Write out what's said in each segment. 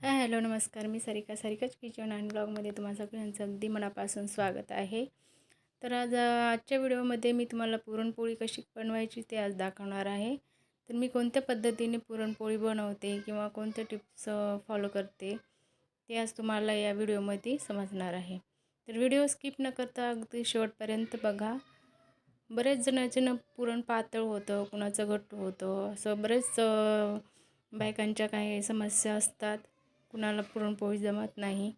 हाय hello नमस्कार. मी सारिका सारिकाच किचन अँड ब्लॉगमध्ये तुम्हा सगळ्यांचं अगदी मनापासून स्वागत आहे. तर आज आजच्या व्हिडिओमध्ये मी तुम्हाला पुरणपोळी कशी बनवायची ते आज दाखवणार आहे. तर मी कोणत्या पद्धतीने पुरणपोळी बनवते किंवा कोणत्या टिप्स फॉलो करते ते आज तुम्हाला या व्हिडिओमध्ये समजणार आहे. तर व्हिडिओ स्किप न करता अगदी शेवटपर्यंत बघा. बरेच जणांचं पुरण पातळ होतं कुणाचं घट्ट होतं असं बरेच बायकांच्या काही समस्या असतात. कुणाला पुरणपोळी जमत नाही.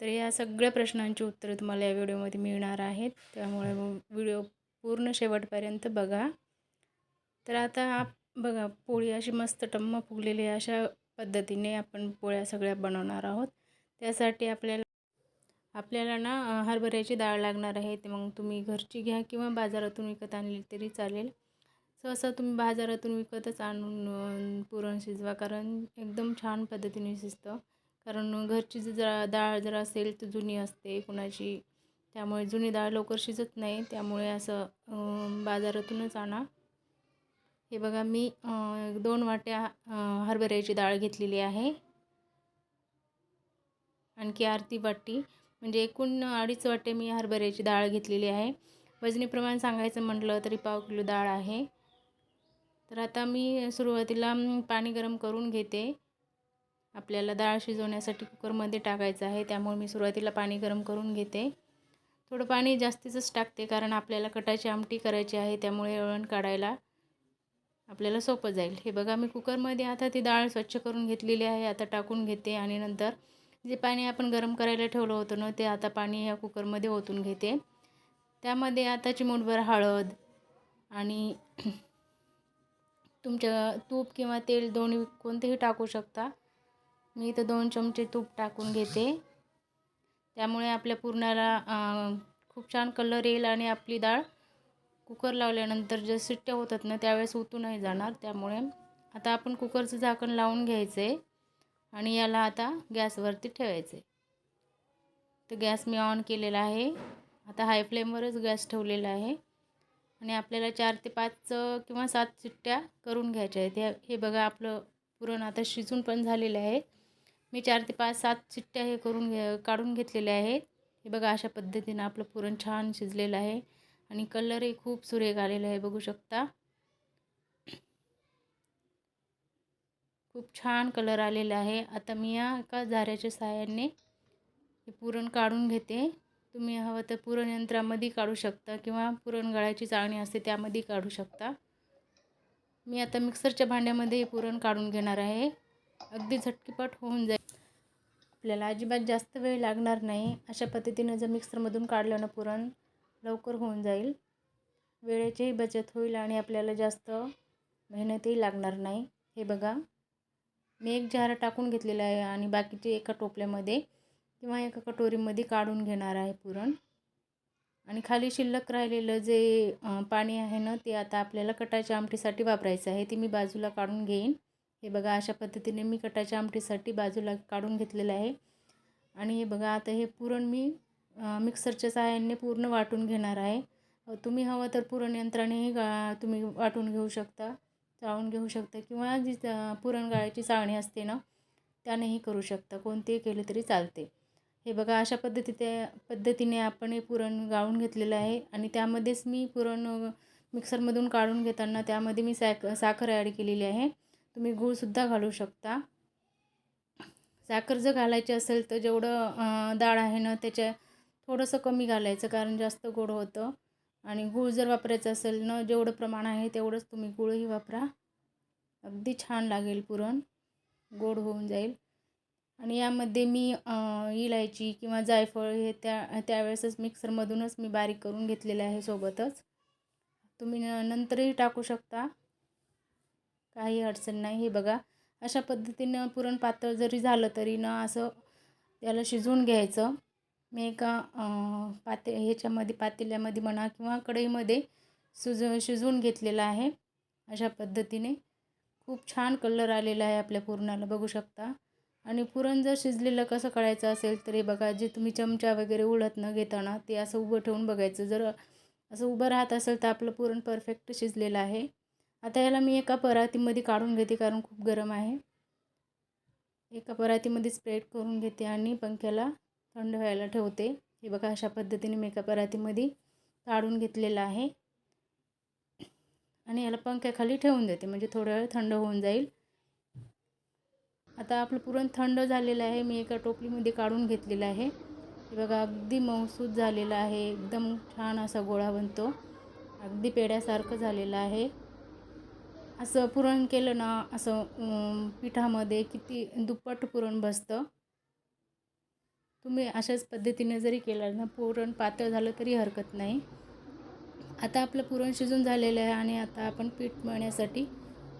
तर या सगळ्या प्रश्नांची उत्तरं तुम्हाला या व्हिडिओमध्ये मिळणार आहेत. त्यामुळे व्हिडिओ पूर्ण शेवटपर्यंत बघा. तर आता बघा पोळी अशी मस्त टम्म फुगलेली अशा पद्धतीने आपण पोळ्या सगळ्या बनवणार आहोत. त्यासाठी आपल्याला आपल्याला ना हरभऱ्याची डाळ लागणार आहे. ते मग तुम्ही घरची घ्या किंवा बाजारातून विकत आणली तरी चालेल. सहसा तुम्ही बाजारातून विकतच आणून पुरण शिजवा. कारण एकदम छान पद्धतीने शिजतं. कारण घरची जर डाळ जर असेल तर जुनी असते कुणाची. त्यामुळे जुनी डाळ लवकर शिजत नाही. त्यामुळे असं बाजारातूनच आणा. हे बघा मी दोन वाट्या हरभऱ्याची डाळ घेतलेली आहे. आणखी आरती वाटी म्हणजे एकूण अडीच वाटे मी हरभऱ्याची डाळ घेतलेली आहे. वजनी प्रमाण सांगायचं म्हटलं तरी पाव किलो डाळ आहे. तर आता मी सुरुवातीला पाणी गरम करून घेते. आपल्याला डाळ शिजवण्यासाठी कुकरमध्ये टाकायचं आहे. त्यामुळे मी सुरुवातीला पाणी गरम करून घेते. थोडं पाणी जास्तीचंच टाकते कारण आपल्याला कटाची आमटी करायची आहे. त्यामुळे वळण काढायला आपल्याला सोपं जाईल. हे बघा मी कुकरमध्ये आता ती डाळ स्वच्छ करून घेतलेली आहे. आता टाकून घेते आणि नंतर जे पाणी आपण गरम करायला ठेवलं होतं ना ते आता पाणी या कुकरमध्ये ओतून घेते. त्यामध्ये आता चिमूटभर हळद आणि तुमच्या तूप किंवा तेल दोन्ही कोणतेही टाकू शकता. मी इथं दोन चमचे तूप टाकून घेते. त्यामुळे आपल्या पुरणाला खूप छान कलर येईल आणि आपली डाळ कुकर लावल्यानंतर जे सिट्ट्या होतात ना त्यावेळेस उतू नाही जाणार. त्यामुळे आता आपण कुकरचं झाकण लावून घ्यायचं आहे आणि याला आता गॅसवरती ठेवायचं. आहे तर गॅस मी ऑन केलेला आहे. आता हाय फ्लेमवरच गॅस ठेवलेला आहे. आणि आपल्याला चार ते पाच किंवा सात चिट्ट्या करून घ्यायच्या आहेत. हे बघा आपलं पुरण आता शिजून पण झालेलं आहे. मी चार ते पाच सात चिट्ट्या हे करून घे काढून घेतलेल्या आहेत. हे बघा अशा पद्धतीनं आपलं पुरण छान शिजलेलं आहे आणि कलरही खूप सुरेख आलेला आहे बघू शकता. खूप छान कलर आलेला आहे. आता मी या एका झाऱ्याच्या साह्याने हे पुरण काढून घेते. तुम्ही हवं तर पुरण यंत्रामध्ये काढू शकता किंवा पुरण गळायची चाळणी असते त्यामध्ये काढू शकता. मी आता मिक्सरच्या भांड्यामध्ये पुरण काढून घेणार आहे. अगदी झटकीपट होऊन जाईल. आपल्याला अजिबात जास्त वेळ लागणार नाही. अशा पद्धतीनं जर मिक्सरमधून काढलं ना पुरण लवकर होऊन जाईल. वेळेचीही बचत होईल आणि आपल्याला जास्त मेहनतही लागणार नाही. हे बघा. मी एक जार टाकून घेतलेला आहे आणि बाकीचे एका टोपल्यामध्ये किंवा एका कटोरीमध्ये काढून घेणार आहे पुरण. आणि खाली शिल्लक राहिलेलं जे पाणी आहे ना ते आता आपल्याला कटाच्या आमटीसाठी वापरायचं आहे. ते मी बाजूला काढून घेईन. हे बघा अशा पद्धतीने मी कटाच्या आमटीसाठी बाजूला काढून घेतलेलं आहे. आणि हे बघा आता हे पुरण मी मिक्सरच्या सहाय्याने पूर्ण वाटून घेणार आहे. तुम्ही हवं तर पुरण यंत्रानेही गा तुम्ही वाटून घेऊ शकता चाळून घेऊ शकता किंवा जी पुरण गाळ्याची चाळणी असते ना त्यानेही करू शकता कोणतेही केले तरी चालते. हे बघा अशा पद्धती पद्धतीने आपण हे पुरण गाळून घेतलेलं आहे. आणि त्यामध्येच मी पुरण मिक्सरमधून काढून घेताना त्यामध्ये मी सॅक साखर ॲड केलेली आहे. तुम्ही गूळसुद्धा घालू शकता. साखर जर घालायची असेल तर जेवढं डाळ आहे ना त्याच्या थोडंसं कमी घालायचं कारण जास्त गोड होतं. आणि गूळ जर वापरायचं असेल ना जेवढं प्रमाण आहे तेवढंच तुम्ही गूळही वापरा. अगदी छान लागेल पुरण. गोड होऊन जाईल. आणि यामध्ये मी इलायची किंवा जायफळ हे त्या त्यावेळेसच मिक्सरमधूनच मी बारीक करून घेतलेलं आहे सोबतच. तुम्ही नंतरही टाकू शकता. काही अडचण नाही. हे बघा अशा पद्धतीनं पुरण पातळ जरी झालं तरी ना असं त्याला शिजवून घ्यायचं. मी एका पाते ह्याच्यामध्ये पातेल्यामध्ये म्हणा किंवा कढईमध्ये सुज शिजवून घेतलेलं आहे अशा पद्धतीने. खूप छान कलर आलेला आहे आपल्या पुरणाला बघू शकता. आणि पुरण जर शिजलेलं कसं कळायचं असेल तर हे बघा जे तुम्ही चमचा वगैरे उडत न घेताना ते असं उभं ठेवून बघायचं. जर असं उभं राहत असेल तर आपलं पुरण परफेक्ट शिजलेलं आहे. आता याला मी एका परातीमध्ये काढून घेते कारण खूप गरम आहे. एका परातीमध्ये स्प्रेड करून घेते आणि पंख्याला थंड व्हायला ठेवते. हे बघा अशा पद्धतीने मी एका परातीमध्ये काढून घेतलेलं आहे. आणि याला पंख्याखाली ठेवून देते म्हणजे थोडा वेळ थंड होऊन जाईल. आता आपलं पुरण थंड झालेलं आहे मी एका टोपलीमध्ये काढून घेतलेलं आहे. हे बघा अगदी मऊसूद झालेलं आहे. एकदम छान असा गोळा बनतो. अगदी पेड्यासारखं झालेलं आहे. असं पुरण केलं ना असं पिठामध्ये किती दुप्पट पुरण बसतं. तुम्ही अशाच पद्धतीने जरी केलं ना पुरण पातळ झालं तरी हरकत नाही. आता आपलं पुरण शिजून झालेलं आहे आणि आता आपण पीठ मळण्यासाठी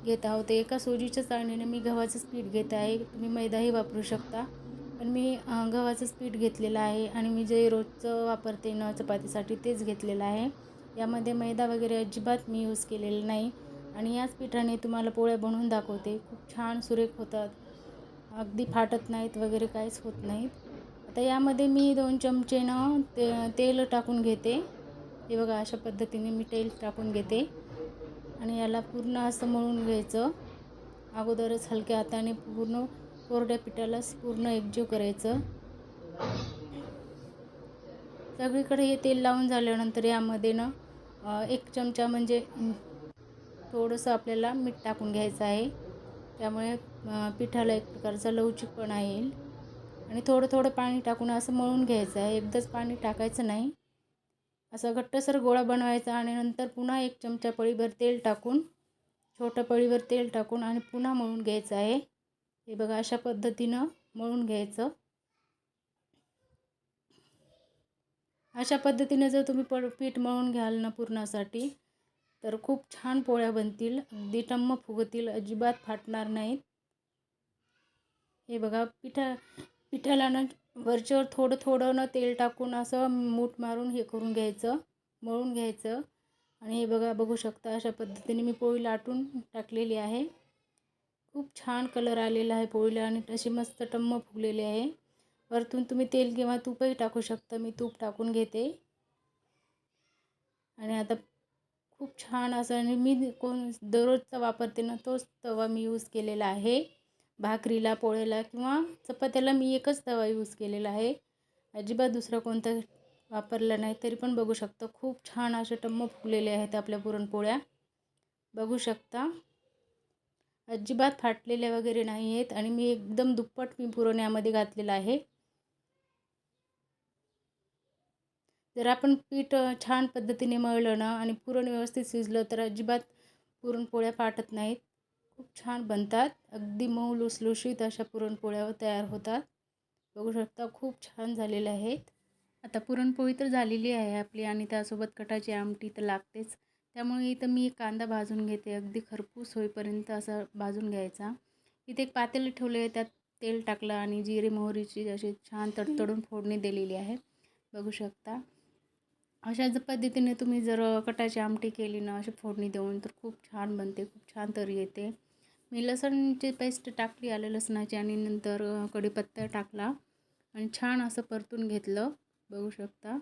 घेत आहोत. एका सोजीच्या चाळणीने मी गव्हाचंच पीठ घेत आहे. तुम्ही मैदाही वापरू शकता. पण मी गव्हाचंच पीठ घेतलेलं आहे आणि मी जे रोजचं वापरते न चपातीसाठी तेच घेतलेलं आहे. यामध्ये मैदा वगैरे अजिबात मी यूज केलेलं नाही. आणि याच पिठाने तुम्हाला पोळ्या बनवून दाखवते. खूप छान सुरेख होतात. अगदी फाटत नाहीत वगैरे काहीच होत नाहीत. आता यामध्ये मी दोन चमचेनं ते तेल टाकून घेते. हे बघा अशा पद्धतीने मी तेल टाकून घेते. आणि याला पूर्ण असं मळून घ्यायचं. अगोदरच हलक्या हाताने पूर्ण कोरड्या पिठालाच पूर्ण एकजीव करायचं. सगळीकडे हे तेल लावून झाल्यानंतर यामध्ये ना एक चमचा म्हणजे थोडंसं आपल्याला मीठ टाकून घ्यायचं आहे. त्यामुळे पिठाला एक प्रकारचा लवचिकपणा येईल. आणि थोडं थोडं पाणी टाकून असं मळून घ्यायचं आहे. एकदाच पाणी टाकायचं नाही. असा घट्टसर गोळा बनवायचा आणि नंतर पुन्हा एक चमचा पळीभर तेल टाकून छोट्या पळीवर तेल टाकून आणि पुन्हा मळून घ्यायचं आहे. हे बघा अशा पद्धतीनं मळून घ्यायचं. अशा पद्धतीने जर तुम्ही प पीठ मळून घ्याल ना पुरणासाठी तर खूप छान पोळ्या बनतील. अगदी टम्म फुगतील. अजिबात फाटणार नाहीत. हे बघा पिठा पिठाला ना वरच्यावर थोडं थोडं न तेल टाकून असं मूठ मारून हे करून घ्यायचं मळून घ्यायचं. आणि हे बघा बघू शकता अशा पद्धतीने मी पोळी लाटून टाकलेली आहे. खूप छान कलर आलेला आहे पोळीला आणि अशी मस्त टम्म फुगलेली आहे. वरतून तुम्ही तेल किंवा तूपही टाकू शकता. मी तूप टाकून घेते. आणि आता खूप छान असं आणि मी कोण दररोजचा वापरते ना तोच तवा मी यूज केलेला आहे. भाकरीला पोळ्याला किंवा चपात्याला मी एकच तवा यूज केलेला आहे. अजिबात दुसरा कोणता वापरला नाही तरी पण बघू शकता. खूप छान असे टम्म फुगलेले आहेत आपल्या पुरणपोळ्या. बघू शकता. अजिबात फाटलेल्या वगैरे नाही आहेत आणि मी एकदम दुप्पट मी पुरण यामध्ये घातलेलं आहे. जर आपण पीठ छान पद्धतीने मळलं ना आणि पुरण व्यवस्थित शिजलं तर अजिबात पुरणपोळ्या फाटत नाहीत. खूप छान बनतात. अगदी मऊ लुसलुशीत अशा पुरणपोळ्या तयार होतात. बघू शकता खूप छान झालेल्या आहेत. आता पुरणपोळी तर झालेली आहे आपली आणि त्यासोबत कटाची आमटी तर लागतेच. त्यामुळे इथं मी एक कांदा भाजून घेते. अगदी खरपूस होईपर्यंत असा भाजून घ्यायचा. इथे एक पातेलं ठेवले आहे. त्यात तेल टाकलं आणि जिरे मोहरीची अशी छान तडतडून फोडणी दिलेली आहे. बघू शकता. अशा पद्धतीने तुम्ही जर कटाची आमटी केली ना अशी फोडणी देऊन तर खूप छान बनते खूप छान तरी येते. मी लसणची पेस्ट टाकली आलं लसणाची आणि नंतर कढीपत्ता टाकला. आणि छान असं परतून घेतलं बघू शकता.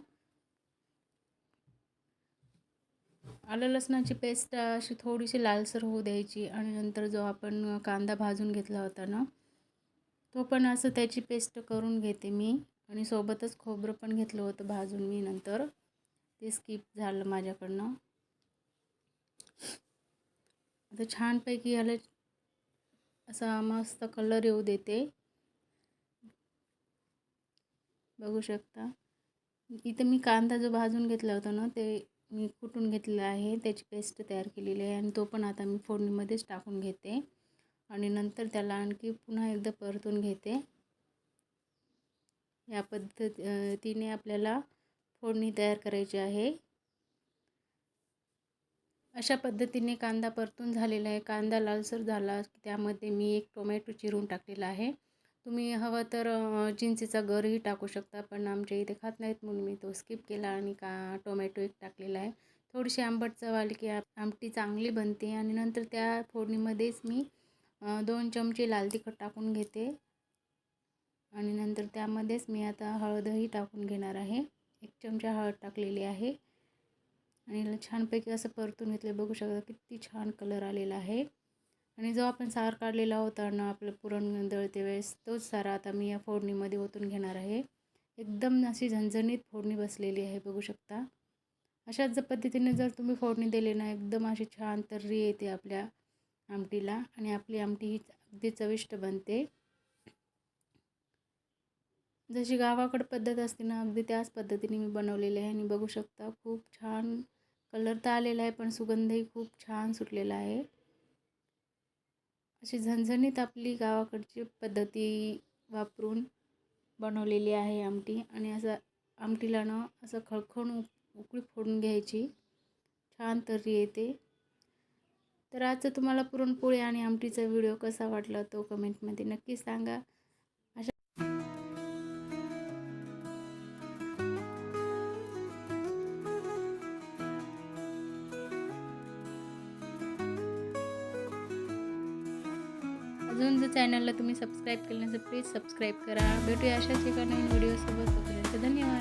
आलं लसणाची पेस्ट अशी थोडीशी लालसर होऊ द्यायची आणि नंतर जो आपण कांदा भाजून घेतला होता ना तो पण असं त्याची पेस्ट करून घेते मी. आणि सोबतच खोबरं पण घेतलं होतं भाजून मी नंतर. ते स्किप झालं माझ्याकडनं. आता छानपैकी याला असा मस्त कलर येऊ देते. बघू शकता. इथं मी कांदा जो भाजून घेतला होता ना ते मी कुटून घेतलेला आहे. त्याची पेस्ट तयार केलेली आहे आणि तो पण आता मी फोडणीमध्येच टाकून घेते. आणि नंतर त्याला आणखी पुन्हा एकदा परतून घेते. या पद्धतीने आपल्याला फोडणी तयार करायची आहे. अशा पद्धतीने कांदा परतून झालेला आहे. कांदा लालसर झाला त्यामध्ये मी एक टोमॅटो चिरून टाकलेला आहे. तुम्ही हवं तर चिंचेचा गरही टाकू शकता पण आमच्या इथे खात नाहीत म्हणून मी तो स्किप केला आणि का टोमॅटो एक टाकलेला आहे. थोडीशी आंबट चव आली की आमटी चांगली बनते आणि नंतर त्या फोडणीमध्येच मी दोन चमचे लाल तिखट टाकून घेते. आणि नंतर त्यामध्येच मी आता हळदही टाकून घेणार आहे. एक चमचा हळद टाकलेली आहे. आणि छानपैकी असं परतून घेतलं बघू शकता किती छान कलर आलेला आहे. आणि जो आपण सार काढलेला होता ना आपलं पुरण दळते वेळेस तोच सारा आता मी या फोडणीमध्ये ओतून घेणार आहे. एकदम अशी झणझणीत फोडणी बसलेली आहे बघू शकता. अशाच जर पद्धतीने जर तुम्ही फोडणी दिली ना एकदम अशी छान तर्री येते आपल्या आमटीला. आणि आपली आमटी ही अगदी चविष्ट बनते. जशी गावाकडं पद्धत असते ना अगदी त्याच पद्धतीने मी बनवलेली आहे. आणि बघू शकता खूप छान कलर तर आलेला आहे पण सुगंधही खूप छान सुटलेला आहे. अशी झणझणीत आपली गावाकडची पद्धती वापरून बनवलेली आहे आमटी. आणि असं आमटीला ना असं खळखळून उकळी फोडून घ्यायची. छान तर्री येते. तर आजचं तुम्हाला पुरणपोळी आणि आमटीचा व्हिडिओ कसा वाटला तो कमेंटमध्ये नक्की सांगा. चॅनलला तुम्ही सबस्क्राईब केलं नसेल प्लीज सबस्क्राईब करा. भेटूया अशाच एका नवीन व्हिडिओसोबत धन्यवाद.